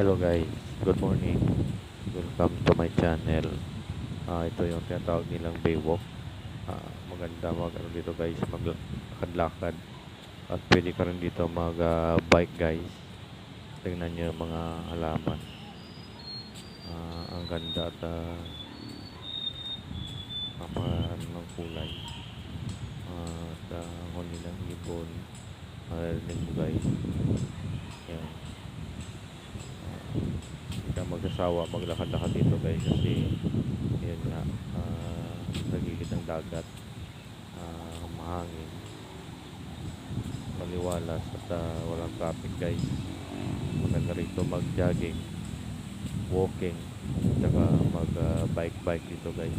Hello guys, good morning. Welcome to my channel. Ah, ito yung tinatawag nilang Baywalk. Ah, maganda mag ano dito guys, maglakad-lakad. At pwede ka rin dito mag ah, bike guys. Tingnan niyo yung mga halaman. Ah, ang ganda at uh, ano ng kulay. Ah, at uh, huli ng ibon. Marinig mo guys. Yan. Hindi ka maglakad-lakad dito guys kasi yun nga uh, nagigit ng dagat ah, mahangin maliwalas at ah, walang traffic guys. Maganda rito mag jogging walking tsaka mag ah, bike bike dito guys